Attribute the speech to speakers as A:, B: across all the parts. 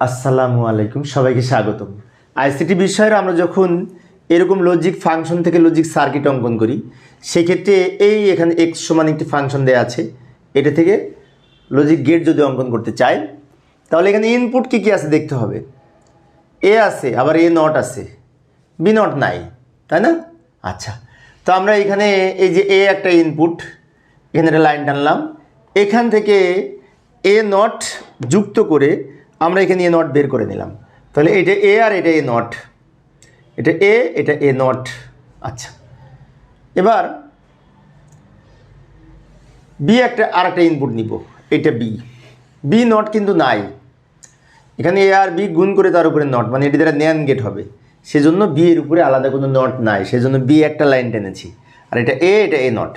A: আসসালামু আলাইকুম, সবাইকে স্বাগতম। আইসিটি বিষয়ের আমরা যখন এরকম লজিক ফাংশন থেকে লজিক সার্কিট অঙ্কন করি, সেক্ষেত্রে এই এখানে এক্স সমান একটি ফাংশন দেওয়া আছে। এটা থেকে লজিক গেট যদি অঙ্কন করতে চাই, তাহলে এখানে ইনপুট কী কী আছে দেখতে হবে। এ আছে, আবার এ নট আছে। বি নট নাই, তাই না? আচ্ছা তো আমরা এখানে এই যে এ একটা ইনপুট এখানে একটা লাইন টানলাম। এখান থেকে এ নট যুক্ত করে আমরা এখানে এ নট বের করে নিলাম। তাহলে এটা এ আর এটা এ নট এটা এ এটা এ নট আচ্ছা। এবার বি একটা আর একটা ইনপুট নিব। এটা বি বি নট কিন্তু নাই। এখানে এ আর বি গুণ করে তার উপরে নট মানে এটি দ্বারা ন্যান গেট হবে। সেজন্য বি এর উপরে আলাদা কোনো নট নাই। সেজন্য বি একটা লাইন টেনেছি। আর এটা এ এটা এ নট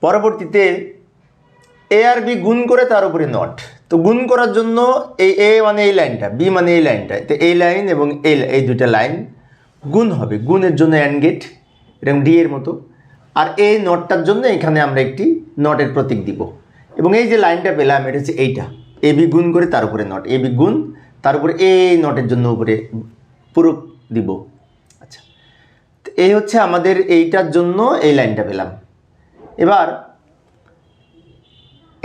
A: পরবর্তীতে এ আর বি গুণ করে তার উপরে নট তো গুণ করার জন্য এই এ মানে এই লাইনটা বি মানে এই লাইনটা। তো এই লাইন এবং এই এই দুইটা লাইন গুণ হবে, গুণের জন্য অ্যান্ড গেট এরকম ডি এর মতো। আর এই নটটার জন্য এখানে আমরা একটি নটের প্রতীক দিব। এবং এই যে লাইনটা পেলাম, এটা হচ্ছে এইটা। এ বি গুণ করে তার উপরে নট এ বি গুণ তার উপরে এই নটের জন্য উপরে পূরক দিব। আচ্ছা। এই হচ্ছে আমাদের এইটার জন্য এই লাইনটা পেলাম। এবার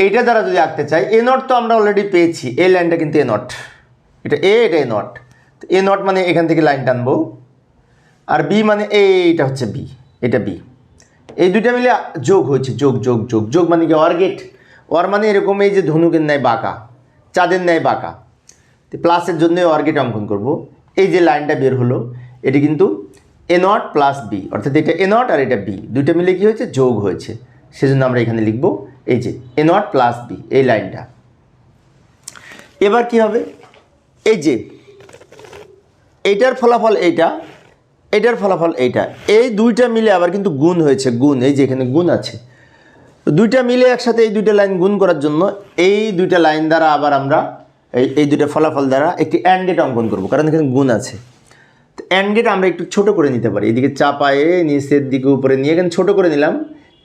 A: এইটা দ্বারা যদি আঁকতে চাই এ নট তো আমরা অলরেডি পেয়েছি। এই লাইনটা কিন্তু এ নট এটা এ এটা এ নট এ নট মানে এখান থেকে লাইন টানবো। আর বি মানে এইটা হচ্ছে বি এটা বি এই দুইটা মিলে যোগ হয়েছে। যোগ যোগ যোগ। যোগ মানে কি? অর গেট অর মানে এরকম এই যে ধনুকের ন্যায় বাঁকা। চাঁদের ন্যায় বাঁকা। তো প্লাসের জন্য অর্গেট অঙ্কন করব। এই যে লাইনটা বের হলো, এটি কিন্তু এ নট প্লাস বি অর্থাৎ এটা এ নট আর এটা বি দুইটা মিলে কি হয়েছে? যোগ হয়েছে। সেজন্য আমরা এখানে লিখব এই যে এ নট প্লাস বি এই লাইনটা। এবার কি হবে? এই যে, এইটার ফলাফল এইটা এটার ফলাফল এইটা। এই দুইটা মিলে আবার কিন্তু গুণ হয়েছে, গুণ, এই যে এখানে গুণ আছে। দুইটা মিলে একসাথে এই দুইটা লাইন গুণ করার জন্য এই দুইটা লাইন দ্বারা আবার আমরা এই এই দুইটা ফলাফল দ্বারা একটি অ্যান্ড গেট অঙ্কন করব, কারণ এখানে গুণ আছে। তো অ্যান্ড গেট আমরা একটু ছোট করে নিতে পারি। এদিকে চাপায়ে, নিচের দিকে উপরে নিয়ে এখানে ছোট করে নিলাম।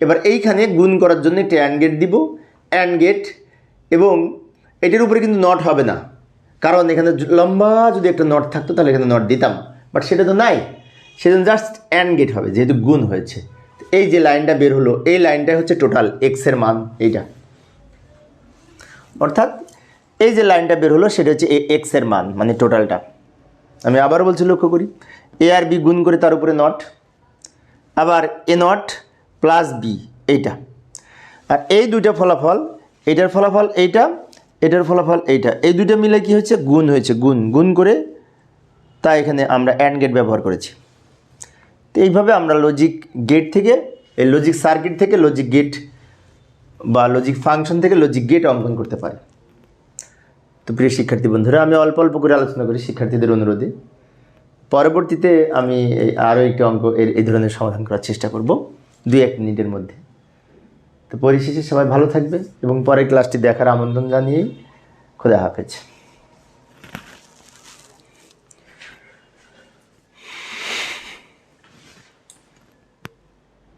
A: এবার এইখানে গুণ করার জন্য একটি অ্যান্ড গেট দিব। অ্যান্ড গেট এবং এটির উপরে কিন্তু নট হবে না। কারণ এখানে লম্বা যদি একটা নট থাকতো, তাহলে এখানে নট দিতাম। বাট সেটা তো নাই। সেজন্য জাস্ট অ্যান্ড গেট হবে, যেহেতু গুণ হয়েছে। এই যে লাইনটা বের হলো, এই লাইনটাই হচ্ছে টোটাল এক্সের মান, এইটা। অর্থাৎ এই যে লাইনটা বের হলো, সেটা হচ্ছে এক্সের মান মানে টোটালটা আমি আবারও বলছি, লক্ষ্য করি। এ আর বি গুণ করে তার উপরে নট আবার এ নট প্লাস বি এইটা। আর এই দুইটা ফলাফল এইটার ফলাফল এইটা, এটার ফলাফল এইটা। এই দুইটা মিলে কি হচ্ছে গুণ হয়েছে, গুণ। গুণ করে তাই এখানে আমরা অ্যান্ড গেট ব্যবহার করেছি। তো এইভাবে আমরা লজিক গেট থেকে, এই লজিক সার্কিট থেকে লজিক গেট বা লজিক ফাংশন থেকে লজিক গেট অঙ্কন করতে পারি। তো প্রিয় শিক্ষার্থী বন্ধুরা, আমি অল্প অল্প করে আলোচনা করি শিক্ষার্থীদের অনুরোধে। পরবর্তীতে আমি আরও একটি অঙ্ক এর, এই ধরনের সমাধান করার চেষ্টা করব। দুই, এক মিনিটের মধ্যে। তো পরিশেষে সবাই ভালো থাকবে এবং পরের ক্লাসটি দেখার আমন্ত্রণ জানিয়েই খোদা হাফেজ।